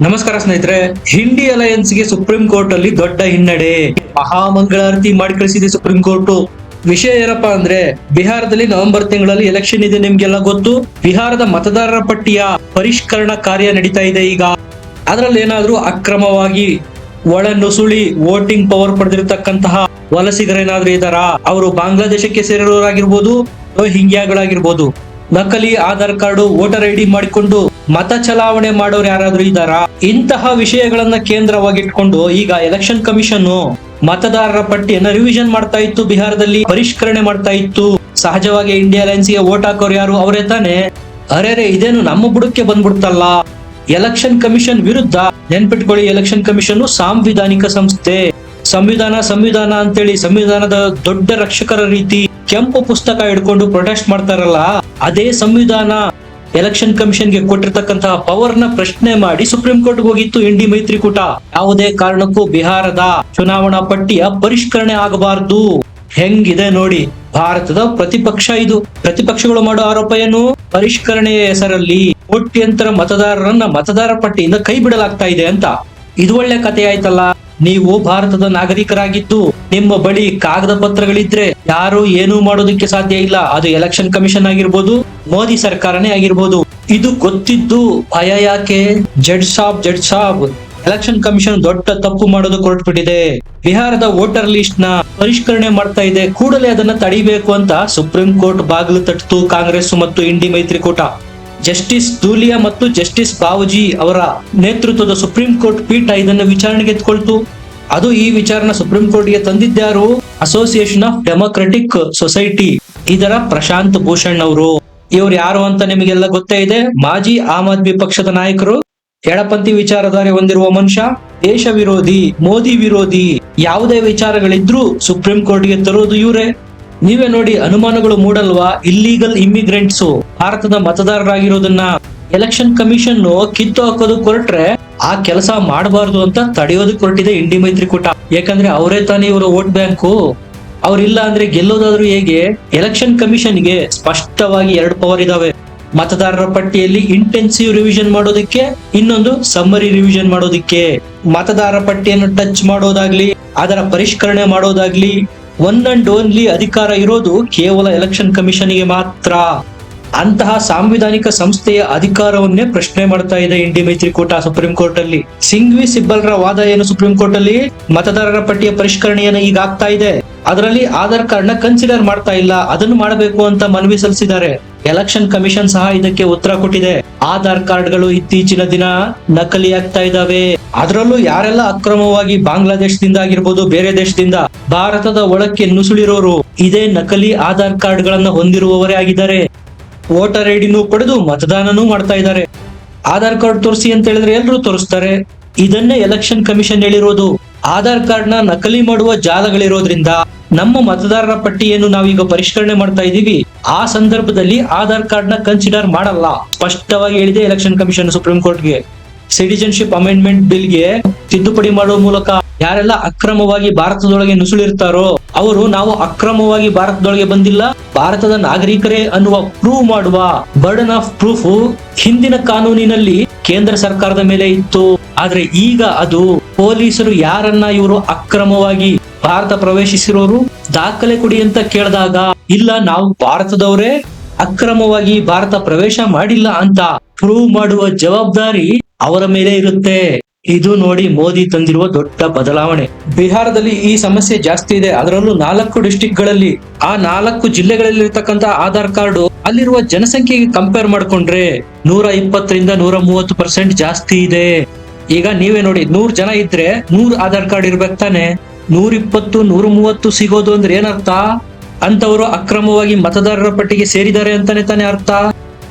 ನಮಸ್ಕಾರ ಸ್ನೇಹಿತರೆ, ಹಿಂಡಿ ಅಲಯನ್ಸ್ಗೆ ಸುಪ್ರೀಂ ಕೋರ್ಟ್ ಅಲ್ಲಿ ದೊಡ್ಡ ಹಿನ್ನಡೆ. ಮಹಾಮಂಗಳಾರತಿ ಮಾಡಿ ಕಳಿಸಿದೆ ಸುಪ್ರೀಂ ಕೋರ್ಟ್. ವಿಷಯ ಏನಪ್ಪಾ ಅಂದ್ರೆ, ಬಿಹಾರದಲ್ಲಿ ನವೆಂಬರ್ ತಿಂಗಳಲ್ಲಿ ಎಲೆಕ್ಷನ್ ಇದೆ ನಿಮ್ಗೆಲ್ಲ ಗೊತ್ತು? ಬಿಹಾರದ ಮತದಾರರ ಪಟ್ಟಿಯ ಪರಿಷ್ಕರಣಾ ಕಾರ್ಯ ನಡೀತಾ ಇದೆ ಈಗ. ಅದರಲ್ಲಿ ಏನಾದ್ರೂ ಅಕ್ರಮವಾಗಿ ಒಳ ನುಸುಳಿ ವೋಟಿಂಗ್ ಪವರ್ ಪಡೆದಿರತಕ್ಕಂತಹ ವಲಸಿಗರೇನಾದ್ರೂ ಇದಾರಾ ಅವರು ಬಾಂಗ್ಲಾದೇಶಕ್ಕೆ ಸೇರಿರೋರಾಗಿರ್ಬೋದು ಹಿಂಗ್ಯಾಗಳಾಗಿರ್ಬೋದು. ನಕಲಿ Aadhaar card, voter I D ಮಾಡಿಕೊಂಡು ಮತ ಚಲಾವಣೆ ಮಾಡೋರು ಯಾರಾದ್ರೂ ಇದ್ದಾರಾ? ಇಂತಹ ವಿಷಯಗಳನ್ನ ಕೇಂದ್ರವಾಗಿಟ್ಕೊಂಡು ಈಗ ಎಲೆಕ್ಷನ್ ಕಮಿಷನ್ ಮತದಾರರ ಪಟ್ಟಿಯನ್ನ ರಿವಿಷನ್ ಮಾಡ್ತಾ ಇತ್ತು, ಬಿಹಾರದಲ್ಲಿ ಪರಿಷ್ಕರಣೆ ಮಾಡ್ತಾ ಇತ್ತು. ಸಹಜವಾಗಿ ಇಂಡಿಯಾ ಅಲೈನ್ಸ್ಗೆ ವೋಟ್ ಹಾಕೋರು ಯಾರು? ಅವರೇ ತಾನೆ. ಅರೆ ಇದೇನು ನಮ್ಮ ಬುಡಕ್ಕೆ ಬಂದ್ಬಿಡ್ತಲ್ಲ. ಎಲೆಕ್ಷನ್ ಕಮಿಷನ್ ವಿರುದ್ಧ ನೆನ್ಪಿಟ್ಕೊಳ್ಳಿ ಎಲೆಕ್ಷನ್ ಕಮಿಷನ್ ಸಾಂವಿಧಾನಿಕ ಸಂಸ್ಥೆ. ಸಂವಿಧಾನ ಸಂವಿಧಾನ ಅಂತೇಳಿ ಸಂವಿಧಾನದ ದೊಡ್ಡ ರಕ್ಷಕರ ರೀತಿ ಕೆಂಪು ಪುಸ್ತಕ ಹಿಡ್ಕೊಂಡು ಪ್ರೊಟೆಸ್ಟ್ ಮಾಡ್ತಾರಲ್ಲ, ಅದೇ ಸಂವಿಧಾನ. ಎಲೆಕ್ಷನ್ ಕಮಿಷನ್ಗೆ ಕೊಟ್ಟಿರ್ತಕ್ಕಂತಹ ಪವರ್ನ ಪ್ರಶ್ನೆ ಮಾಡಿ ಸುಪ್ರೀಂ ಕೋರ್ಟ್ ಹೋಗಿತ್ತು ಇಂಡಿ ಮೈತ್ರಿಕೂಟ. ಯಾವುದೇ ಕಾರಣಕ್ಕೂ ಬಿಹಾರದ ಚುನಾವಣಾ ಪಟ್ಟಿಯ ಪರಿಷ್ಕರಣೆ ಆಗಬಾರದು. ಹೆಂಗಿದೆ ನೋಡಿ, ಭಾರತದ ಪ್ರತಿಪಕ್ಷ ಇದು. ಪ್ರತಿಪಕ್ಷಗಳು ಮಾಡೋ ಆರೋಪ ಏನು? ಪರಿಷ್ಕರಣೆಯ ಹೆಸರಲ್ಲಿ ಕೋಟ್ಯಂತರ ಮತದಾರರನ್ನ ಮತದಾರ ಪಟ್ಟಿಯಿಂದ ಕೈ ಬಿಡಲಾಗ್ತಾ ಇದೆ ಅಂತ. ಇದು ಒಳ್ಳೆ ಕಥೆ ಆಯ್ತಲ್ಲ. ನೀವು ಭಾರತದ ನಾಗರಿಕರಾಗಿದ್ದು, ನಿಮ್ಮ ಬಳಿ ಕಾಗದ ಪತ್ರಗಳಿದ್ರೆ ಯಾರು ಏನೂ ಮಾಡೋದಕ್ಕೆ ಸಾಧ್ಯ ಇಲ್ಲ. ಅದು ಎಲೆಕ್ಷನ್ ಕಮಿಷನ್ ಆಗಿರ್ಬೋದು ಮೋದಿ ಸರ್ಕಾರನೇ ಆಗಿರ್ಬೋದು. ಇದು ಗೊತ್ತಿದ್ದು ಭಯ ಯಾಕೆ? ಜಡ್ ಸಾಬ್ ಜಡ್ ಸಾಬ್. ಎಲೆಕ್ಷನ್ ಕಮಿಷನ್ ದೊಡ್ಡ ತಪ್ಪು ಮಾಡೋದು ಹೊರಟ್ಬಿಟ್ಟಿದೆ ಬಿಹಾರದ ವೋಟರ್ ಲಿಸ್ಟ್ನ ಪರಿಷ್ಕರಣೆ ಮಾಡ್ತಾ ಇದೆ. ಕೂಡಲೇ ಅದನ್ನ ತಡಿಬೇಕು ಅಂತ ಸುಪ್ರೀಂ ಕೋರ್ಟ್ ಬಾಗಿಲು ತಟ್ಟಿತು ಕಾಂಗ್ರೆಸ್ ಮತ್ತು ಇಂಡಿ ಮೈತ್ರಿಕೂಟ. ಜಸ್ಟಿಸ್ ದೂಲಿಯಾ ಮತ್ತು ಜಸ್ಟಿಸ್ ಬಾವುಜಿ ಅವರ ನೇತೃತ್ವದ ಸುಪ್ರೀಂ ಕೋರ್ಟ್ ಪೀಠ ಇದನ್ನ ವಿಚಾರಣೆಗೆ ಎತ್ಕೊಳ್ತು. ಅದು ಈ ವಿಚಾರನ ಸುಪ್ರೀಂ ಕೋರ್ಟ್ಗೆ ತಂದಿದ್ದಾರು ಅಸೋಸಿಯೇಷನ್ ಆಫ್ ಡೆಮೊಕ್ರೆಟಿಕ್ ಸೊಸೈಟಿ ಇದರ ಪ್ರಶಾಂತ್ ಭೂಷಣ್ ಅವರು. ಇವ್ರು ಯಾರು ಅಂತ ನಿಮಗೆಲ್ಲ ಗೊತ್ತೇ ಇದೆ. ಮಾಜಿ ಆಮ್ ಆದ್ಮಿ ಪಕ್ಷದ ನಾಯಕರು ಎಡಪಂಥಿ ವಿಚಾರಧಾರೆ ಹೊಂದಿರುವ ಮನುಷ್ಯ, ದೇಶ ವಿರೋಧಿ, ಮೋದಿ ವಿರೋಧಿ, ಯಾವುದೇ ವಿಚಾರಗಳಿದ್ರೂ ಸುಪ್ರೀಂ ಕೋರ್ಟ್ಗೆ ತರೋದು ಇವರೇ. ನೀವೇ ನೋಡಿ ಅನುಮಾನಗಳು ಮೂಡಲ್ವಾ? ಇಲ್ಲೀಗಲ್ ಇಮಿಗ್ರೆಂಟ್ಸ್ ಭಾರತದ ಮತದಾರರಾಗಿರೋದನ್ನ ಎಲೆಕ್ಷನ್ ಕಮಿಷನ್ ಕಿತ್ತು ಹಾಕೋದು ಕೊರಟ್ರೆ ಆ ಕೆಲಸ ಮಾಡಬಾರದು ಅಂತ ತಡೆಯೋದು ಕೊರಟಿದೆ ಇಂಡಿ ಮೈತ್ರಿಕೂಟ. ಯಾಕಂದ್ರೆ ಅವರೇ ತಾನೇ ಇವರ ವೋಟ್ ಬ್ಯಾಂಕು ಅವ್ರಿಲ್ಲ ಅಂದ್ರೆ ಗೆಲ್ಲೋದಾದ್ರೂ ಹೇಗೆ? ಎಲೆಕ್ಷನ್ ಕಮಿಷನ್ಗೆ ಸ್ಪಷ್ಟವಾಗಿ ಎರಡು ಪವರ್ ಇದಾವೆ. ಮತದಾರರ ಪಟ್ಟಿಯಲ್ಲಿ ಇಂಟೆನ್ಸಿವ್ ರಿವಿಷನ್ ಮಾಡೋದಕ್ಕೆ, ಇನ್ನೊಂದು ಸಮ್ಮರಿ ರಿವಿಷನ್ ಮಾಡೋದಕ್ಕೆ. ಮತದಾರರ ಪಟ್ಟಿಯನ್ನು ಟಚ್ ಮಾಡೋದಾಗ್ಲಿ, ಅದರ ಪರಿಷ್ಕರಣೆ ಮಾಡೋದಾಗ್ಲಿ ಒನ್ ಅಂಡ್ ಓನ್ಲಿ ಅಧಿಕಾರ ಇರೋದು ಕೇವಲ ಎಲೆಕ್ಷನ್ ಕಮಿಷನ್ಗೆ ಮಾತ್ರ. ಅಂತಹ ಸಾಂವಿಧಾನಿಕ ಸಂಸ್ಥೆಯ ಅಧಿಕಾರವನ್ನೇ ಪ್ರಶ್ನೆ ಮಾಡ್ತಾ ಇದೆ ಇಂಡಿ ಮೈತ್ರಿಕೂಟ ಸುಪ್ರೀಂ ಕೋರ್ಟ್ ಅಲ್ಲಿ. ಸಿಂಗ್ವಿ ಸಿಬ್ಬಲ್ರ ವಾದ ಏನು ಸುಪ್ರೀಂ ಕೋರ್ಟ್ ಅಲ್ಲಿ? ಮತದಾರರ ಪಟ್ಟಿಯ ಪರಿಷ್ಕರಣೆಯನ್ನು ಈಗ ಆಗ್ತಾ ಇದೆ. ಅದರಲ್ಲಿ ಆಧಾರ್ ಕಾರ್ಡ್ನ ಕನ್ಸಿಡರ್ ಮಾಡ್ತಾ ಇಲ್ಲ. ಅದನ್ನು ಮಾಡಬೇಕು ಅಂತ ಮನವಿ ಸಲ್ಲಿಸಿದ್ದಾರೆ. ಎಲೆಕ್ಷನ್ ಕಮಿಷನ್ ಸಹ ಇದಕ್ಕೆ ಉತ್ತರ ಕೊಟ್ಟಿದೆ. ಆಧಾರ್ ಕಾರ್ಡ್ಗಳು ಇತ್ತೀಚಿನ ದಿನ ನಕಲಿ ಆಗ್ತಾ ಇದಾವೆ ಅದರಲ್ಲೂ ಯಾರೆಲ್ಲ ಅಕ್ರಮವಾಗಿ ಬಾಂಗ್ಲಾದೇಶದಿಂದ ಆಗಿರ್ಬೋದು ಬೇರೆ ದೇಶದಿಂದ ಭಾರತದ ಒಳಕ್ಕೆ ನುಸುಳಿರೋರು, ಇದೇ ನಕಲಿ ಆಧಾರ್ ಕಾರ್ಡ್ಗಳನ್ನ ಹೊಂದಿರುವವರೇ ಆಗಿದ್ದಾರೆ. ವೋಟರ್ ಐಡಿನೂ ಪಡೆದು ಮತದಾನನೂ ಮಾಡ್ತಾ ಇದ್ದಾರೆ. ಆಧಾರ್ ಕಾರ್ಡ್ ತೋರಿಸಿ ಅಂತ ಹೇಳಿದ್ರೆ ಎಲ್ಲರೂ ತೋರಿಸ್ತಾರೆ. ಇದನ್ನೇ ಎಲೆಕ್ಷನ್ ಕಮಿಷನ್ ಹೇಳಿರೋದು. ಆಧಾರ್ ಕಾರ್ಡ್ನ ನಕಲಿ ಮಾಡುವ ಜಾಲಗಳಿರೋದ್ರಿಂದ ನಮ್ಮ ಮತದಾರರ ಪಟ್ಟಿಯನ್ನು ನಾವೀಗ ಪರಿಷ್ಕರಣೆ ಮಾಡ್ತಾ ಇದ್ದೀವಿ. ಆ ಸಂದರ್ಭದಲ್ಲಿ ಆಧಾರ್ ಕಾರ್ಡ್ನ ಕನ್ಸಿಡರ್ ಮಾಡಲ್ಲ. ಸ್ಪಷ್ಟವಾಗಿ ಹೇಳಿದೆ ಎಲೆಕ್ಷನ್ ಕಮಿಷನ್ ಸುಪ್ರೀಂ ಕೋರ್ಟ್ಗೆ ಸಿಟಿಜನ್ಶಿಪ್ ಅಮೆಂಡ್ಮೆಂಟ್ ಬಿಲ್ಗೆ ತಿದ್ದುಪಡಿ ಮಾಡುವ ಮೂಲಕ ಯಾರೆಲ್ಲ ಅಕ್ರಮವಾಗಿ ಭಾರತದೊಳಗೆ ನುಸುಳಿರ್ತಾರೋ ಅವರು ನಾವು ಅಕ್ರಮವಾಗಿ ಭಾರತದೊಳಗೆ ಬಂದಿಲ್ಲ. ಭಾರತದ ನಾಗರಿಕರೇ ಅನ್ನುವ ಪ್ರೂವ್ ಮಾಡುವ ಬರ್ಡನ್ ಆಫ್ ಪ್ರೂಫ್ ಹಿಂದಿನ ಕಾನೂನಿನಲ್ಲಿ ಕೇಂದ್ರ ಸರ್ಕಾರದ ಮೇಲೆ ಇತ್ತು. ಆದ್ರೆ ಈಗ ಅದು ಪೊಲೀಸರು ಯಾರನ್ನ ಇವರು ಅಕ್ರಮವಾಗಿ ಭಾರತ ಪ್ರವೇಶಿಸಿರೋರು ದಾಖಲೆ ಕೊಡಿ ಅಂತ ಕೇಳಿದಾಗ, ಇಲ್ಲ, ನಾವು ಭಾರತದವರೇ, ಅಕ್ರಮವಾಗಿ ಭಾರತ ಪ್ರವೇಶ ಮಾಡಿಲ್ಲ ಅಂತ ಪ್ರೂವ್ ಮಾಡುವ ಜವಾಬ್ದಾರಿ ಅವರ ಮೇಲೆ ಇರುತ್ತೆ. ಇದು ನೋಡಿ ಮೋದಿ ತಂದಿರುವ ದೊಡ್ಡ ಬದಲಾವಣೆ. ಬಿಹಾರದಲ್ಲಿ ಈ ಸಮಸ್ಯೆ ಜಾಸ್ತಿ ಇದೆ. ಅದರಲ್ಲೂ ನಾಲ್ಕು ಡಿಸ್ಟಿಕ್ಗಳಲ್ಲಿ, ಆ ನಾಲ್ಕು ಜಿಲ್ಲೆಗಳಲ್ಲಿ ಇರ್ತಕ್ಕಂತ ಆಧಾರ್ ಕಾರ್ಡ್ ಅಲ್ಲಿರುವ ಜನಸಂಖ್ಯೆಗೆ ಕಂಪೇರ್ ಮಾಡ್ಕೊಂಡ್ರೆ ನೂರ ಇಪ್ಪತ್ತರಿಂದ ನೂರ ಮೂವತ್ತು ಪರ್ಸೆಂಟ್ ಜಾಸ್ತಿ ಇದೆ. ಈಗ ನೀವೇ ನೋಡಿ, ನೂರ್ ಜನ ಇದ್ರೆ ನೂರ್ ಆಧಾರ್ ಕಾರ್ಡ್ ಇರ್ಬೇಕು ತಾನೆ. ನೂರ ಇಪ್ಪತ್ತು ನೂರ ಮೂವತ್ತು ಸಿಗೋದು ಅಂದ್ರೆ ಏನರ್ಥ ಅಂತವರು ಅಕ್ರಮವಾಗಿ ಮತದಾರರ ಪಟ್ಟಿಗೆ ಸೇರಿದ್ದಾರೆ ಅಂತಾನೆ ತಾನೇ ಅರ್ಥ.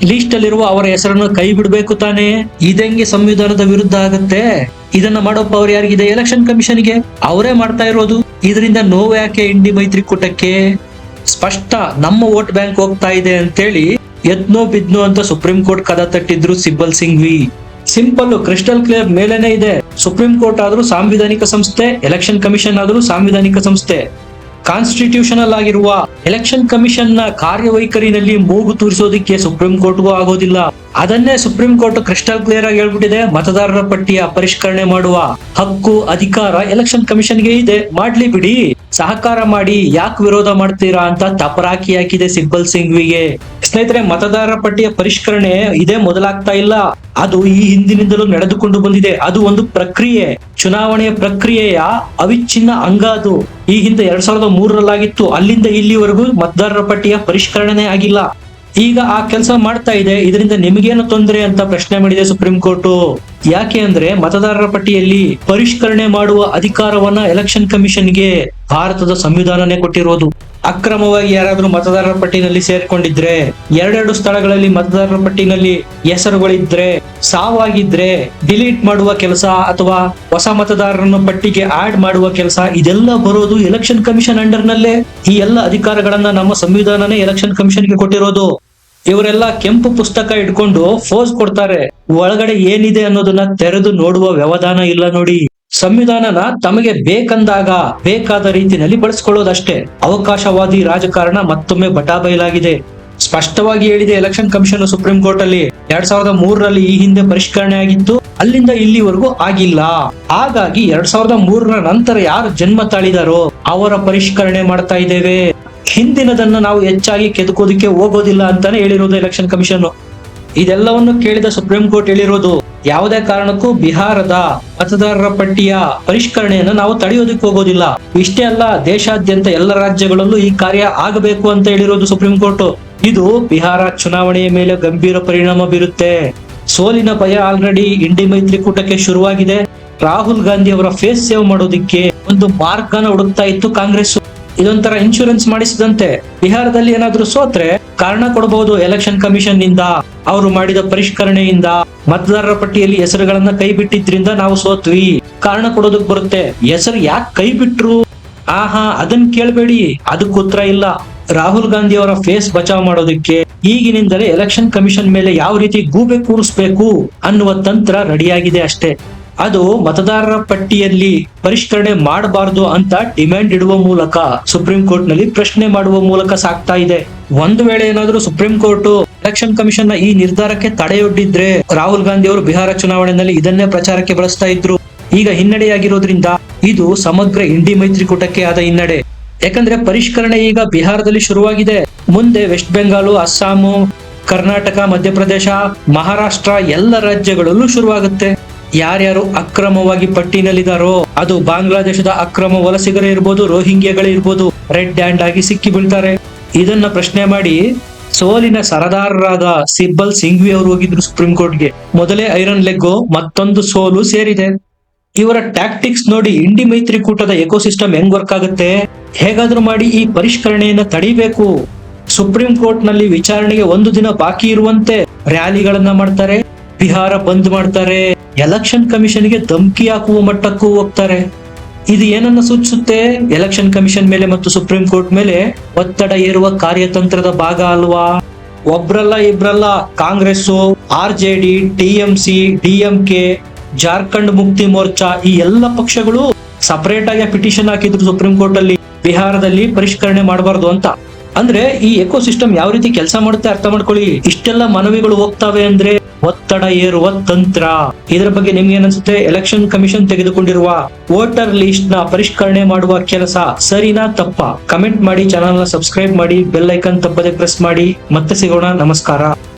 ಲಿಸ್ಟ್ ಅಲ್ಲಿರುವ ಅವರ ಹೆಸರನ್ನು ಕೈ ಬಿಡಬೇಕು ತಾನೆ. ಇದಂಗೆ ಸಂವಿಧಾನದ ವಿರುದ್ಧ ಆಗತ್ತೆ. ಇದನ್ನ ಮಾಡೋ ಪವರ್ ಯಾರಿಗಿದೆ? ಎಲೆಕ್ಷನ್ ಕಮಿಷನ್ಗೆ. ಅವರೇ ಮಾಡ್ತಾ ಇರೋದು. ಇದರಿಂದ ನೋವು ಯಾಕೆ ಇಂಡಿ ಮೈತ್ರಿಕೂಟಕ್ಕೆ? ಸ್ಪಷ್ಟ, ನಮ್ಮ ವೋಟ್ ಬ್ಯಾಂಕ್ ಹೋಗ್ತಾ ಇದೆ ಅಂತೇಳಿ ಎತ್ನೋ ಬಿದ್ನೋ ಅಂತ ಸುಪ್ರೀಂ ಕೋರ್ಟ್ ಕದ ತಟ್ಟಿದ್ರು Sibal Singhvi. Simple crystal clear ಮೇಲೇನೆ ಇದೆ. ಸುಪ್ರೀಂ ಕೋರ್ಟ್ ಆದ್ರೂ ಸಾಂವಿಧಾನಿಕ ಸಂಸ್ಥೆ ಎಲೆಕ್ಷನ್ ಕಮಿಷನ್ ಆದ್ರೂ ಸಾಂವಿಧಾನಿಕ ಸಂಸ್ಥೆ. ಕಾನ್ಸ್ಟಿಟ್ಯೂಷನಲ್ ಆಗಿರುವ ಎಲೆಕ್ಷನ್ ಕಮಿಷನ್ನ ಕಾರ್ಯವೈಖರಿನಲ್ಲಿ ಮೂಗು ತೂರಿಸೋದಿಕ್ಕೆ ಸುಪ್ರೀಂ ಕೋರ್ಟ್ಗೂ ಆಗೋದಿಲ್ಲ. ಅದನ್ನೇ ಸುಪ್ರೀಂ ಕೋರ್ಟ್ ಕ್ರಿಸ್ಟಲ್ ಕ್ಲಿಯರ್ ಆಗಿ ಹೇಳ್ಬಿಟ್ಟಿದೆ. ಮತದಾರರ ಪಟ್ಟಿಯ ಪರಿಷ್ಕರಣೆ ಮಾಡುವ ಹಕ್ಕು, ಅಧಿಕಾರ ಎಲೆಕ್ಷನ್ ಕಮಿಷನ್ಗೆ ಇದೆ. ಮಾಡ್ಲಿ ಬಿಡಿ. ಸಹಕಾರ ಮಾಡಿ ಯಾಕೆ ವಿರೋಧ ಮಾಡ್ತೀರಾ ಅಂತ ತಪರಾಕಿ ಹಾಕಿದೆ ಸಿಬ್ಬಲ್ ಸಿಂಘ್ವಿಗೆ. ಸ್ನೇಹಿತರೆ, ಮತದಾರರ ಪಟ್ಟಿಯ ಪರಿಷ್ಕರಣೆ ಇದೇ ಮೊದಲಾಗ್ತಾ ಇಲ್ಲ. ಅದು ಈ ಹಿಂದಿನಿಂದಲೂ ನಡೆದುಕೊಂಡು ಬಂದಿದೆ. ಅದು ಒಂದು ಪ್ರಕ್ರಿಯೆ, ಚುನಾವಣೆಯ ಪ್ರಕ್ರಿಯೆಯ ಅವಿಚ್ಛಿನ್ನ ಅಂಗ ಅದು. ಈ ಹಿಂದೆ ಎರಡ್ ಸಾವಿರದ ಮೂರರಲ್ಲಾಗಿತ್ತು. ಅಲ್ಲಿಂದ ಇಲ್ಲಿವರೆಗೂ ಮತದಾರರ ಪಟ್ಟಿಯ ಪರಿಷ್ಕರಣೆ ಆಗಿಲ್ಲ. ಈಗ ಆ ಕೆಲಸ ಮಾಡ್ತಾ ಇದೆ. ಇದರಿಂದ ನಿಮಗೇನು ತೊಂದರೆ ಅಂತ ಪ್ರಶ್ನೆ ಮಾಡಿದೆ ಸುಪ್ರೀಂ ಕೋರ್ಟ್. ಯಾಕೆ ಅಂದ್ರೆ ಮತದಾರರ ಪಟ್ಟಿಯಲ್ಲಿ ಪರಿಷ್ಕರಣೆ ಮಾಡುವ ಅಧಿಕಾರವನ್ನ ಎಲೆಕ್ಷನ್ ಕಮಿಷನ್ಗೆ ಭಾರತದ ಸಂವಿಧಾನನೇ ಕೊಟ್ಟಿರೋದು. ಅಕ್ರಮವಾಗಿ ಯಾರಾದರೂ ಮತದಾರರ ಪಟ್ಟಿನಲ್ಲಿ ಸೇರ್ಕೊಂಡಿದ್ರೆ, ಎರಡೆರಡು ಸ್ಥಳಗಳಲ್ಲಿ ಮತದಾರರ ಪಟ್ಟಿನಲ್ಲಿ ಹೆಸರುಗಳಿದ್ರೆ, ಸಾವಾಗಿದ್ರೆ ಡಿಲೀಟ್ ಮಾಡುವ ಕೆಲಸ ಅಥವಾ ಹೊಸ ಮತದಾರರನ್ನು ಪಟ್ಟಿಗೆ ಆಡ್ ಮಾಡುವ ಕೆಲಸ, ಇದೆಲ್ಲ ಬರೋದು ಎಲೆಕ್ಷನ್ ಕಮಿಷನ್ ಅಂಡರ್ ನಲ್ಲೇ. ಈ ಎಲ್ಲ ಅಧಿಕಾರಗಳನ್ನ ನಮ್ಮ ಸಂವಿಧಾನನೇ ಎಲೆಕ್ಷನ್ ಕಮಿಷನ್ಗೆ ಕೊಟ್ಟಿರೋದು. ಇವರೆಲ್ಲ ಕೆಂಪು ಪುಸ್ತಕ ಇಟ್ಕೊಂಡು ಫೋಸ್ ಕೊಡ್ತಾರೆ. ಒಳಗಡೆ ಏನಿದೆ ಅನ್ನೋದನ್ನ ತೆರೆದು ನೋಡುವ ವ್ಯವಧಾನ ಇಲ್ಲ ನೋಡಿ. ಸಂವಿಧಾನನ ತಮಗೆ ಬೇಕಂದಾಗ ಬೇಕಾದ ರೀತಿಯಲ್ಲಿ ಬಳಸ್ಕೊಳ್ಳೋದಷ್ಟೇ. ಅವಕಾಶವಾದಿ ರಾಜಕಾರಣ ಮತ್ತೊಮ್ಮೆ ಬಟಾಬೈಲಾಗಿದೆ ಸ್ಪಷ್ಟವಾಗಿ ಹೇಳಿದೆ, ಎಲೆಕ್ಷನ್ ಕಮಿಷನ್ ಸುಪ್ರೀಂ ಕೋರ್ಟ್ ಅಲ್ಲಿ ಎರಡ್ ಸಾವಿರದ ಮೂರರಲ್ಲಿ ಈ ಹಿಂದೆ ಪರಿಷ್ಕರಣೆ ಆಗಿತ್ತು. ಅಲ್ಲಿಂದ ಇಲ್ಲಿವರೆಗೂ ಆಗಿಲ್ಲ. ಹಾಗಾಗಿ ಎರಡ್ ಸಾವಿರದ ಮೂರರ ನಂತರ ಯಾರು ಜನ್ಮ ತಾಳಿದಾರೋ ಅವರ ಪರಿಷ್ಕರಣೆ ಮಾಡ್ತಾ ಇದ್ದೇವೆ. ಹಿಂದಿನದನ್ನ ನಾವು ಹೆಚ್ಚಾಗಿ ಕೆದಕೋದಕ್ಕೆ ಹೋಗೋದಿಲ್ಲ ಅಂತಾನೆ ಹೇಳಿರೋದು ಎಲೆಕ್ಷನ್ ಕಮಿಷನ್ ಇದೆಲ್ಲವನ್ನು ಕೇಳಿದ ಸುಪ್ರೀಂ ಕೋರ್ಟ್ ಹೇಳಿರೋದು. ಯಾವುದೇ ಕಾರಣಕ್ಕೂ ಬಿಹಾರದ ಮತದಾರರ ಪಟ್ಟಿಯ ಪರಿಷ್ಕರಣೆಯನ್ನು ನಾವು ತಡೆಯೋದಕ್ಕೆ ಹೋಗೋದಿಲ್ಲ. ಇಷ್ಟೇ ಅಲ್ಲ, ದೇಶಾದ್ಯಂತ ಎಲ್ಲ ರಾಜ್ಯಗಳಲ್ಲೂ ಈ ಕಾರ್ಯ ಆಗಬೇಕು ಅಂತ ಹೇಳಿರೋದು ಸುಪ್ರೀಂ ಕೋರ್ಟ್. ಇದು ಬಿಹಾರ ಚುನಾವಣೆಯ ಮೇಲೆ ಗಂಭೀರ ಪರಿಣಾಮ ಬೀರುತ್ತೆ. ಸೋಲಿನ ಭಯ ಆಲ್ರೆಡಿ ಇಂಡಿ ಮೈತ್ರಿಕೂಟಕ್ಕೆ ಶುರುವಾಗಿದೆ. ರಾಹುಲ್ ಗಾಂಧಿ ಅವರ ಫೇಸ್ ಸೇವ್ ಮಾಡೋದಿಕ್ಕೆ ಒಂದು ಮಾರ್ಗನ ಹುಡುಕ್ತಾ ಇತ್ತು ಕಾಂಗ್ರೆಸ್ ಇದೊಂಥರ ಇನ್ಶೂರೆನ್ಸ್ ಮಾಡಿಸಿದಂತೆ ಬಿಹಾರದಲ್ಲಿ ಏನಾದ್ರೂ ಸೋತ್ರೆ ಕಾರಣ ಕೊಡಬಹುದು ಎಲೆಕ್ಷನ್ ಕಮಿಷನ್ನಿಂದ. ಅವರು ಮಾಡಿದ ಪರಿಷ್ಕರಣೆಯಿಂದ ಮತದಾರರ ಪಟ್ಟಿಯಲ್ಲಿ ಹೆಸರುಗಳನ್ನ ಕೈ ಬಿಟ್ಟಿದ್ರಿಂದ ನಾವು ಸೋತ್ವಿ. ಕಾರಣ ಕೊಡೋದಕ್ ಬರುತ್ತೆ. ಹೆಸರು ಯಾಕೆ ಕೈ ಬಿಟ್ರು? ಆಹಾ, ಅದನ್ ಕೇಳ್ಬೇಡಿ. ಅದಕ್ಕೆ ಉತ್ತರ ಇಲ್ಲ. ರಾಹುಲ್ ಗಾಂಧಿ ಅವರ ಫೇಸ್ ಬಚಾವ್ ಮಾಡೋದಕ್ಕೆ ಈಗಿನಿಂದಲೇ ಎಲೆಕ್ಷನ್ ಕಮಿಷನ್ ಮೇಲೆ ಯಾವ ರೀತಿ ಗೂಬೆ ಕೂರಿಸ್ಬೇಕು ಅನ್ನುವ ತಂತ್ರ ರೆಡಿಯಾಗಿದೆ ಅಷ್ಟೇ. ಅದು ಮತದಾರರ ಪಟ್ಟಿಯಲ್ಲಿ ಪರಿಷ್ಕರಣೆ ಮಾಡಬಾರದು ಅಂತ ಡಿಮ್ಯಾಂಡ್ ಇಡುವ ಮೂಲಕ ಸುಪ್ರೀಂ ಕೋರ್ಟ್ನಲ್ಲಿ ಪ್ರಶ್ನೆ ಮಾಡುವ ಮೂಲಕ ಸಾಕ್ತಾ ಇದೆ. ಒಂದು ವೇಳೆ ಏನಾದರೂ ಸುಪ್ರೀಂ ಕೋರ್ಟ್ ಎಲೆಕ್ಷನ್ ಕಮಿಷನ್ನ ಈ ನಿರ್ಧಾರಕ್ಕೆ ತಡೆಯೊಡ್ಡಿದ್ರೆ ರಾಹುಲ್ ಗಾಂಧಿ ಅವರು ಬಿಹಾರ ಚುನಾವಣೆಯಲ್ಲಿ ಇದನ್ನೇ ಪ್ರಚಾರಕ್ಕೆ ಬಳಸ್ತಾ ಇದ್ರು. ಈಗ ಹಿನ್ನಡೆಯಾಗಿರೋದ್ರಿಂದ ಇದು ಸಮಗ್ರ ಇಂಡಿ ಮೈತ್ರಿಕೂಟಕ್ಕೆ ಆದ ಹಿನ್ನಡೆ. ಯಾಕಂದ್ರೆ ಪರಿಷ್ಕರಣೆ ಈಗ ಬಿಹಾರದಲ್ಲಿ ಶುರುವಾಗಿದೆ. ಮುಂದೆ ವೆಸ್ಟ್ ಬೆಂಗಾಲು, ಅಸ್ಸಾಮು, ಕರ್ನಾಟಕ, ಮಧ್ಯಪ್ರದೇಶ, ಮಹಾರಾಷ್ಟ್ರ ಎಲ್ಲ ರಾಜ್ಯಗಳಲ್ಲೂ ಶುರುವಾಗುತ್ತೆ. ಯಾರ್ಯಾರು ಅಕ್ರಮವಾಗಿ ಪಟ್ಟಿನಲ್ಲಿದ್ದಾರೋ, ಅದು ಬಾಂಗ್ಲಾದೇಶದ ಅಕ್ರಮ ವಲಸಿಗರೇ ಇರ್ಬೋದು, ರೋಹಿಂಗ್ಯಗಳೇ ಇರ್ಬೋದು, ರೆಡ್ ಹ್ಯಾಂಡ್ ಆಗಿ ಸಿಕ್ಕಿ ಬೀಳ್ತಾರೆ ಇದನ್ನ ಪ್ರಶ್ನೆ ಮಾಡಿ ಸೋಲಿನ ಸರದಾರರಾದ ಸಿಬ್ಬಲ್ ಸಿಂಘ್ವಿ ಅವರು ಹೋಗಿದ್ರು ಸುಪ್ರೀಂ ಕೋರ್ಟ್ಗೆ ಮೊದಲೇ ಐರನ್ ಲೆಗ್ಗು, ಮತ್ತೊಂದು ಸೋಲು ಸೇರಿದೆ. ಇವರ ಟ್ಯಾಕ್ಟಿಕ್ಸ್ ನೋಡಿ ಇಂಡಿ ಮೈತ್ರಿಕೂಟದ ಎಕೋಸಿಸ್ಟಮ್ ಹೆಂಗ್ ವರ್ಕ್ ಆಗುತ್ತೆ? ಹೇಗಾದ್ರೂ ಮಾಡಿ ಈ ಪರಿಷ್ಕರಣೆಯನ್ನ ತಡಿಬೇಕು. ಸುಪ್ರೀಂ ಕೋರ್ಟ್ನಲ್ಲಿ ವಿಚಾರಣೆಗೆ ಒಂದು ದಿನ ಬಾಕಿ ಇರುವಂತೆ ರ್ಯಾಲಿಗಳನ್ನ ಮಾಡ್ತಾರೆ ಬಿಹಾರ ಬಂದ್ ಮಾಡ್ತಾರೆ. ಎಲೆಕ್ಷನ್ ಕಮಿಷನ್ಗೆ ಧಮಕಿ ಹಾಕುವ ಮಟ್ಟಕ್ಕೂ ಹೋಗ್ತಾರೆ. ಇದು ಏನನ್ನ ಸೂಚಿಸುತ್ತೆ? ಎಲೆಕ್ಷನ್ ಕಮಿಷನ್ ಮೇಲೆ ಮತ್ತು ಸುಪ್ರೀಂ ಕೋರ್ಟ್ ಮೇಲೆ ಒತ್ತಡ ಏರುವ ಕಾರ್ಯತಂತ್ರದ ಭಾಗ ಅಲ್ವಾ? ಒಬ್ರಲ್ಲ ಇಬ್ರಲ್ಲ Congress R J D TMC DMK Jharkhand Mukti Morcha ಈ ಎಲ್ಲ ಪಕ್ಷಗಳು ಸಪರೇಟ್ ಆಗಿ ಪಿಟಿಷನ್ ಹಾಕಿದ್ರು ಸುಪ್ರೀಂ ಕೋರ್ಟ್ ಅಲ್ಲಿ. ಬಿಹಾರದಲ್ಲಿ ಪರಿಷ್ಕರಣೆ ಮಾಡಬಾರ್ದು ಅಂತ. ಅಂದ್ರೆ ಈ ಎಕೋಸಿಸ್ಟಮ್ ಯಾವ ರೀತಿ ಕೆಲಸ ಮಾಡುತ್ತೆ ಅರ್ಥ ಮಾಡ್ಕೊಳ್ಳಿ. ಇಷ್ಟೆಲ್ಲ ಮನವಿಗಳು ಹೋಗ್ತಾವೆ ಅಂದ್ರೆ ಒತ್ತಡ ಏರುವ ತಂತ್ರ. ಇದರ ಬಗ್ಗೆ ನಿಮ್ಗೆ ಏನನ್ಸುತ್ತೆ? ಎಲೆಕ್ಷನ್ ಕಮಿಷನ್ ತೆಗೆದುಕೊಂಡಿರುವ ವೋಟರ್ ಲಿಸ್ಟ್ನ ಪರಿಷ್ಕರಣೆ ಮಾಡುವ ಕೆಲಸ ಸರಿನಾ ತಪ್ಪ? ಕಮೆಂಟ್ ಮಾಡಿ ಚಾನಲ್ನ ಸಬ್ಸ್ಕ್ರೈಬ್ ಮಾಡಿ ಬೆಲ್ ಐಕನ್ ತಪ್ಪದೆ ಪ್ರೆಸ್ ಮಾಡಿ. ಮತ್ತೆ ಸಿಗೋಣ. ನಮಸ್ಕಾರ.